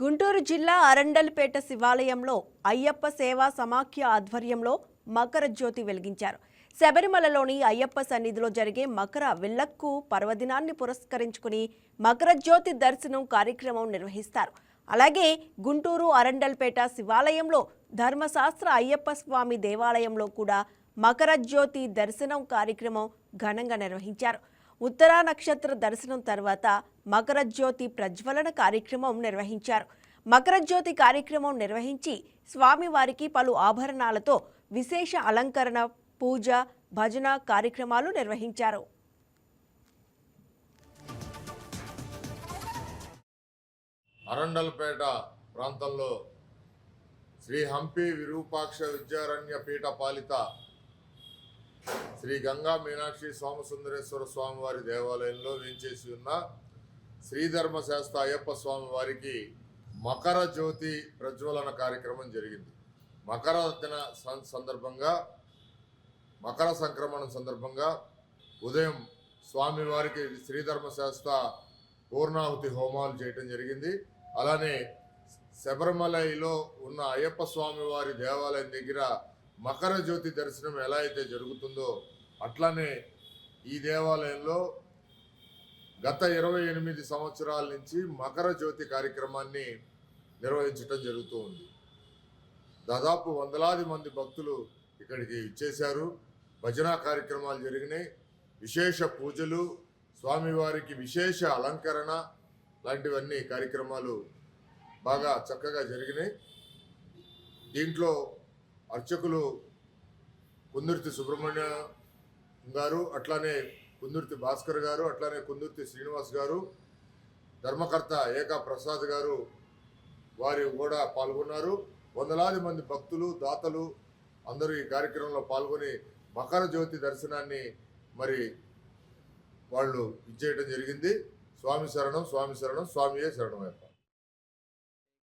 గుంటూరు జిల్లా అరండల్పేట శివాలయంలో అయ్యప్ప సేవా సమాఖ్య ఆధ్వర్యంలో మకర జ్యోతి వెలిగించారు. శబరిమలలోని అయ్యప్ప సన్నిధిలో జరిగే మకర విల్లక్కు పర్వదినాన్ని పురస్కరించుకుని మకర జ్యోతి దర్శనం కార్యక్రమం నిర్వహిస్తారు. అలాగే గుంటూరు అరండల్పేట శివాలయంలో ధర్మశాస్త్ర అయ్యప్ప స్వామి దేవాలయంలో కూడా మకర జ్యోతి దర్శనం కార్యక్రమం ఘనంగా నిర్వహించారు. ఉత్తరా నక్షత్ర దర్శనం తర్వాత మకర జ్యోతి ప్రజ్వలన కార్యక్రమం నిర్వహించారు. మకర జ్యోతి కార్యక్రమం నిర్వహించి స్వామివారికి పలు ఆభరణాలతో విశేష అలంకరణ పూజ భజన కార్యక్రమాలు నిర్వహించారు. అరండల్పేట ప్రాంతంలో శ్రీ హంపి విరూపాక్ష విద్యారణ్య పీఠ పాలిత శ్రీ గంగా మీనాక్షి సోమసుందరేశ్వర స్వామివారి దేవాలయంలో వేంచేసి ఉన్న శ్రీధర్మ శాస్త్ర అయ్యప్ప స్వామి వారికి మకర జ్యోతి ప్రజ్వలన కార్యక్రమం జరిగింది. మకర దిన సందర్భంగా మకర సంక్రమణం సందర్భంగా ఉదయం స్వామివారికి శ్రీధర్మశాస్త్ర పూర్ణాహుతి హోమాలు చేయటం జరిగింది. అలానే శబరిమలలో ఉన్న అయ్యప్ప స్వామి వారి దేవాలయం దగ్గర మకర జ్యోతి దర్శనం ఎలా అయితే జరుగుతుందో అట్లానే ఈ దేవాలయంలో గత ఇరవై ఎనిమిది సంవత్సరాల నుంచి మకర జ్యోతి కార్యక్రమాన్ని నిర్వహించటం జరుగుతూ ఉంది. దాదాపు వందలాది మంది భక్తులు ఇక్కడికి ఇచ్చేశారు భజనా కార్యక్రమాలు జరిగినాయి. విశేష పూజలు స్వామివారికి విశేష అలంకరణ లాంటివన్నీ కార్యక్రమాలు బాగా చక్కగా జరిగినాయి. దీంట్లో అర్చకులు కుందుర్తి సుబ్రహ్మణ్య గారు అట్లానే కుందుర్తి భాస్కర్ గారు అట్లానే కుందుర్తి శ్రీనివాస్ గారు ధర్మకర్త ఏకా ప్రసాద్ గారు వారు కూడా పాల్గొన్నారు. వందలాది మంది భక్తులు దాతలు అందరూ ఈ కార్యక్రమంలో పాల్గొని మకర జ్యోతి దర్శనాన్ని మరి వాళ్ళు ఇచ్చేయడం జరిగింది. స్వామి శరణం స్వామి శరణం స్వామియే శరణం అయ్యప్ప.